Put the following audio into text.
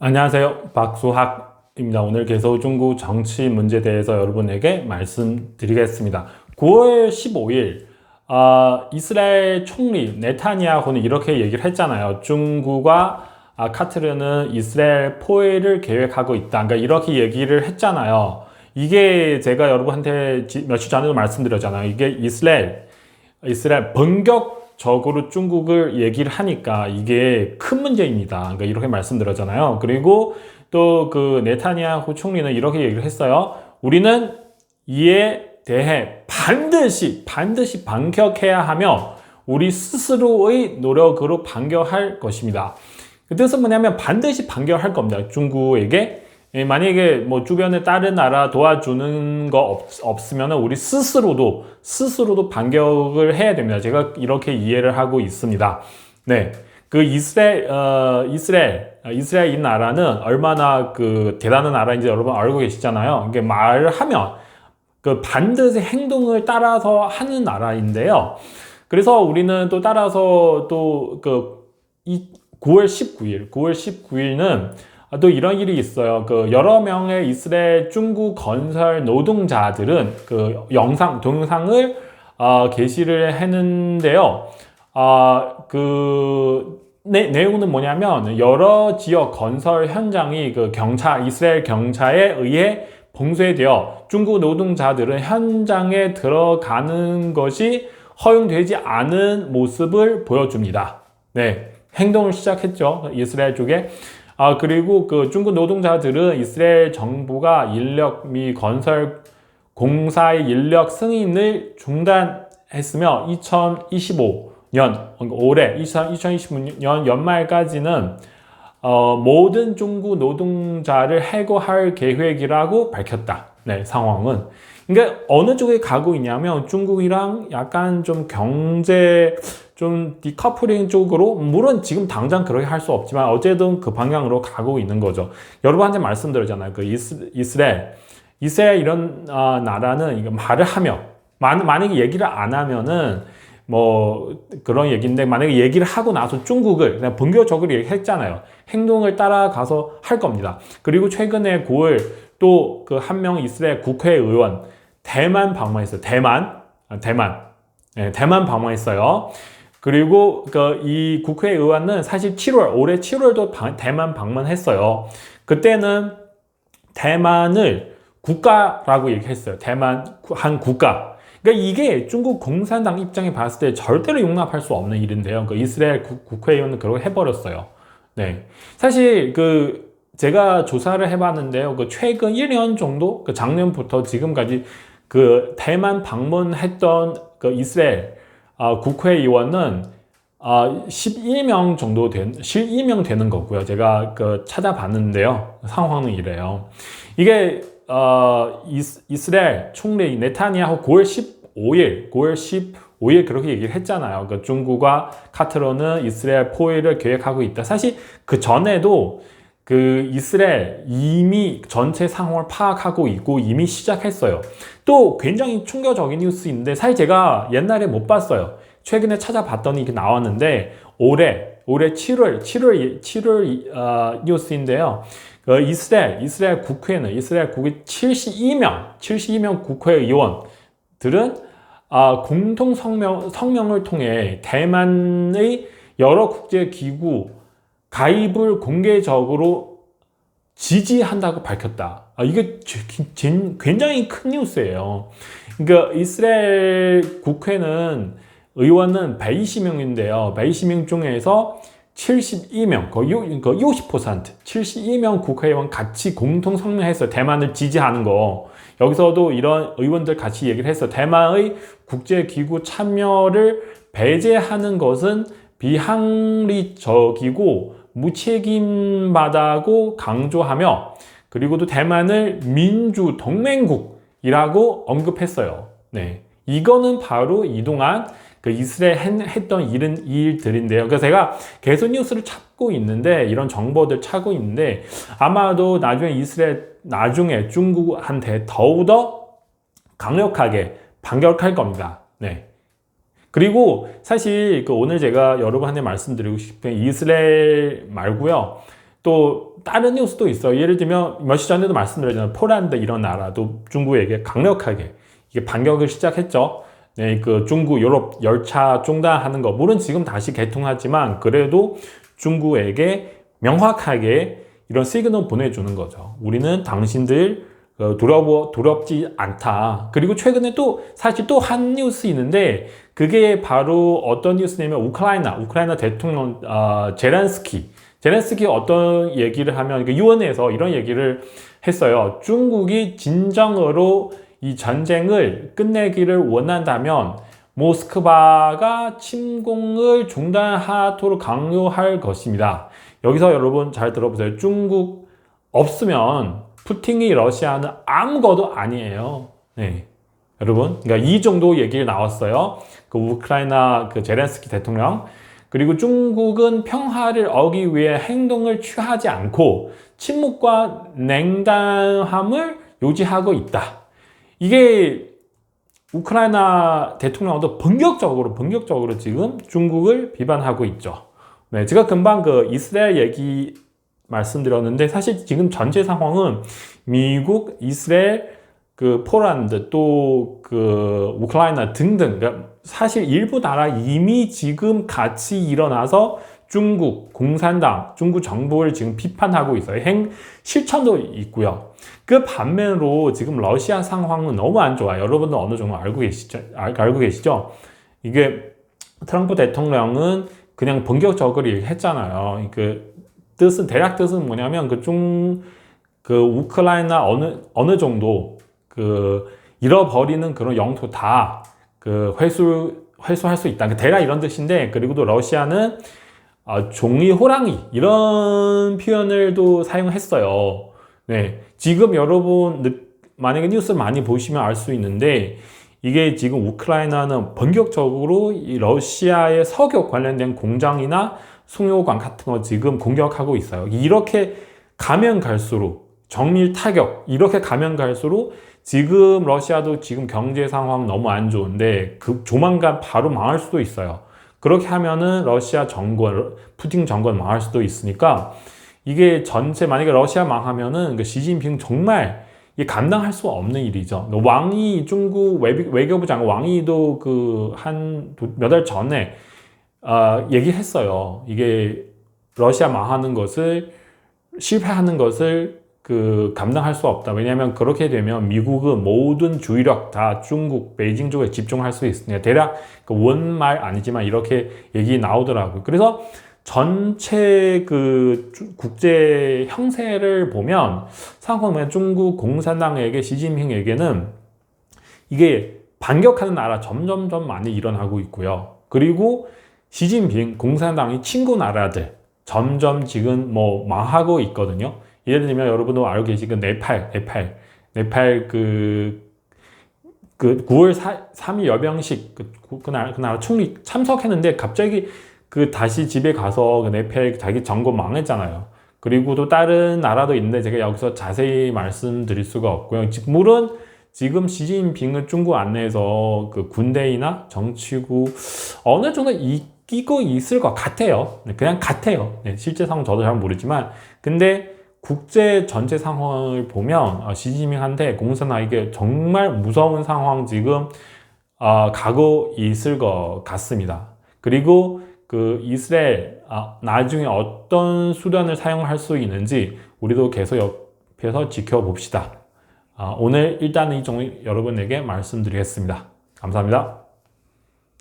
안녕하세요. 박수학입니다. 오늘 계속 중국 정치 문제에 대해서 여러분에게 말씀드리겠습니다. 9월 15일 어, 이스라엘 총리 네타니아후는 이렇게 얘기를 했잖아요. 중국과 아, 카트르는 이스라엘 포위를 계획하고 있다. 그러니까 이렇게 얘기를 했잖아요. 이게 제가 여러분한테 며칠 전에도 말씀드렸잖아요. 이게 이스라엘 이스라엘 본격 적으로 중국을 얘기를 하니까 이게 큰 문제입니다. 그러니까 이렇게 말씀드렸잖아요. 그리고 또 그 네타니아후 총리는 이렇게 얘기를 했어요. 우리는 이에 대해 반드시 반드시 반격해야 하며 우리 스스로의 노력으로 반격할 것입니다. 그 뜻은 뭐냐면 반드시 반격할 겁니다. 중국에게 예, 만약에 뭐 주변에 다른 나라 도와주는 거 없, 없으면 우리 스스로도 스스로도 반격을 해야 됩니다. 제가 이렇게 이해를 하고 있습니다. 네. 그 이스라엘 어, 이스라엘 어, 이스라엘 이 나라는 얼마나 그 대단한 나라인지 여러분 알고 계시잖아요. 이게 말을 하면 그 반드시 행동을 따라서 하는 나라인데요. 그래서 우리는 또 따라서 또 그 9월 19일, 9월 19일은 아, 또 이런 일이 있어요. 그 여러 명의 이스라엘 중국 건설 노동자들은 그 영상 동영상을 어, 게시를 했는데요. 아, 그 내, 내용은 뭐냐면 여러 지역 건설 현장이 그 경찰 이스라엘 경찰에 의해 봉쇄되어 중국 노동자들은 현장에 들어가는 것이 허용되지 않은 모습을 보여줍니다. 네. 행동을 시작했죠. 이스라엘 쪽에. 아, 그리고 그 중국 노동자들은 이스라엘 정부가 인력 미 건설 공사의 인력 승인을 중단했으며 2025년, 올해 2025년 연말까지는 어, 모든 중국 노동자를 해고할 계획이라고 밝혔다. 네, 상황은. 그러니까 어느 쪽에 가고 있냐면 중국이랑 약간 좀 경제 좀 디커플링 쪽으로 물론 지금 당장 그렇게 할 수 없지만 어쨌든 그 방향으로 가고 있는 거죠. 여러분한테 말씀드렸잖아요. 그 이스, 이스라엘 이스라엘 이런 어, 나라는 이거 말을 하며 만, 만약에 얘기를 안 하면은 뭐 그런 얘기인데 만약에 얘기를 하고 나서 중국을 그냥 본격적으로 얘기했잖아요. 행동을 따라가서 할 겁니다. 그리고 최근에 9월 또 그 한 명 이스라엘 국회의원 대만 방문했어요. 대만 아, 대만 네, 대만 방문했어요. 그리고 그 이 국회의원은 사실 7월 올해 7월도 방, 대만 방문했어요. 그때는 대만을 국가라고 얘기했어요. 대만 한 국가. 그러니까 이게 중국 공산당 입장에 봤을 때 절대로 용납할 수 없는 일인데요. 그 이스라엘 국, 국회의원은 그렇게 해버렸어요. 네. 사실 그 제가 조사를 해봤는데요. 그 최근 1년 정도, 그 작년부터 지금까지 그 대만 방문했던 그 이스라엘 아, 국회의원은 아, 11명 정도 된, 12명 되는 거고요. 제가 그 찾아봤는데요. 상황은 이래요. 이게, 어, 이스, 이스라엘 총리 네타니아후 9월 15일, 9월 15일 그렇게 얘기를 했잖아요. 그 중국과 카트로는 이스라엘 포위를 계획하고 있다. 사실 그 전에도 그 이스라엘 이미 전체 상황을 파악하고 있고 이미 시작했어요. 또 굉장히 충격적인 뉴스인데 사실 제가 옛날에 못 봤어요. 최근에 찾아봤더니 이게 나왔는데 올해 올해 7월 7월 7월 어, 뉴스인데요. 그 이스라엘 이스라엘 국회는 이스라엘 국회 72명 72명 국회의원들은 어, 공통 성명 성명을 통해 대만의 여러 국제 기구 가입을 공개적으로 지지한다고 밝혔다. 아, 이게 굉장히 큰 뉴스예요. 그러니까 이스라엘 국회는 의원은 120명인데요. 120명 중에서 72명, 거의 50%, 72명 국회의원 같이 공통 성명해서 대만을 지지하는 거. 여기서도 이런 의원들 같이 얘기를 해서 대만의 국제기구 참여를 배제하는 것은 비합리적이고 무책임하다고 강조하며 그리고 또 대만을 민주 동맹국이라고 언급했어요. 네. 이거는 바로 이동안 그 이스라엘 했던 일은 일들인데요. 그래서 제가 계속 뉴스를 찾고 있는데 이런 정보들 찾고 있는데 아마도 나중에 이스라엘 나중에 중국한테 더욱더 강력하게 반격할 겁니다. 네. 그리고 사실 그 오늘 제가 여러분한테 말씀드리고 싶은 이스라엘 말고요. 또 다른 뉴스도 있어요. 예를 들면 며칠 전에도 말씀드렸잖아요. 폴란드 이런 나라도 중국에게 강력하게 이게 반격을 시작했죠. 네, 그 중국 유럽 열차 중단하는 거 물론 지금 다시 개통하지만 그래도 중국에게 명확하게 이런 시그널 보내주는 거죠. 우리는 당신들 어, 두려워 두렵지 않다. 그리고 최근에 또 사실 또 한 뉴스 있는데 그게 바로 어떤 뉴스냐면 우크라이나 우크라이나 대통령 어, 제렌스키 제렌스키 어떤 얘기를 하면 그 유엔에서 이런 얘기를 했어요. 중국이 진정으로 이 전쟁을 끝내기를 원한다면 모스크바가 침공을 중단하도록 강요할 것입니다. 여기서 여러분 잘 들어보세요. 중국 없으면 푸틴이 러시아는 아무것도 아니에요. 네. 여러분, 그러니까 이 정도 얘기를 나왔어요. 그 우크라이나 그 제렌스키 대통령. 그리고 중국은 평화를 얻기 위해 행동을 취하지 않고 침묵과 냉담함을 유지하고 있다. 이게 우크라이나 대통령도 본격적으로 본격적으로 지금 중국을 비판하고 있죠. 네, 제가 금방 그 이스라엘 얘기 말씀드렸는데 사실 지금 전체 상황은 미국, 이스라엘, 그 포란드 또 그 우크라이나 등등 그러니까 사실 일부 나라 이미 지금 같이 일어나서 중국 공산당, 중국 정부를 지금 비판하고 있어요. 행 실천도 있고요. 그 반면으로 지금 러시아 상황은 너무 안 좋아요. 여러분도 어느 정도 알고 계시죠? 알고 계시죠? 이게 트럼프 대통령은 그냥 본격적으로 얘기했잖아요. 그 뜻은 대략 뜻은 뭐냐면 그 중그 그 우크라이나 어느 어느 정도 그 잃어버리는 그런 영토 다 그 회수 회수할 수 있다. 그 대략 이런 뜻인데 그리고 또 러시아는 아, 종이 호랑이 이런 표현을도 사용했어요. 네, 지금 여러분 만약에 뉴스 많이 보시면 알 수 있는데 이게 지금 우크라이나는 본격적으로 이 러시아의 석유 관련된 공장이나 송유관 같은 거 지금 공격하고 있어요. 이렇게 가면 갈수록 정밀 타격 이렇게 가면 갈수록 지금 러시아도 지금 경제 상황 너무 안 좋은데 그 조만간 바로 망할 수도 있어요. 그렇게 하면은 러시아 정권, 푸틴 정권 망할 수도 있으니까 이게 전체 만약에 러시아 망하면은 그 시진핑 정말 이 감당할 수 없는 일이죠. 왕이 중국 외교부 장관 왕이도 그 한 몇 달 전에 어, 얘기했어요. 이게 러시아 망하는 것을 실패하는 것을 그 감당할 수 없다. 왜냐하면 그렇게 되면 미국은 모든 주의력 다 중국 베이징 쪽에 집중할 수 있으니까 대략 그 원말 아니지만 이렇게 얘기 나오더라고요. 그래서 전체 그 국제 형세를 보면 상황은 중국 공산당에게 시진핑에게는 이게 반격하는 나라 점점점 많이 일어나고 있고요. 그리고 시진핑 공산당이 친구 나라들 점점 지금 뭐 망하고 있거든요. 예를 들면 여러분도 알고 계시는 네팔, 네팔, 네팔 그, 그 9월 4, 3일 여병식 그, 그, 날, 그 나라 총리 참석했는데 갑자기 그 다시 집에 가서 그 네팔 자기 정권 망했잖아요. 그리고 또 다른 나라도 있는데 제가 여기서 자세히 말씀드릴 수가 없고요. 물론 지금 시진핑은 중국 안내에서 그 군대이나 정치구 어느 정도 이 기고 있을 것 같아요. 네, 그냥 같아요. 네, 실제 상황 저도 잘 모르지만 근데 국제 전체 상황을 보면 어, 시진핑한테 공산당에게 정말 무서운 상황 지금 어, 가고 있을 것 같습니다. 그리고 그 이스라엘 아, 나중에 어떤 수단을 사용할 수 있는지 우리도 계속 옆에서 지켜봅시다. 아, 오늘 일단은 이 정도 여러분에게 말씀드리겠습니다. 감사합니다.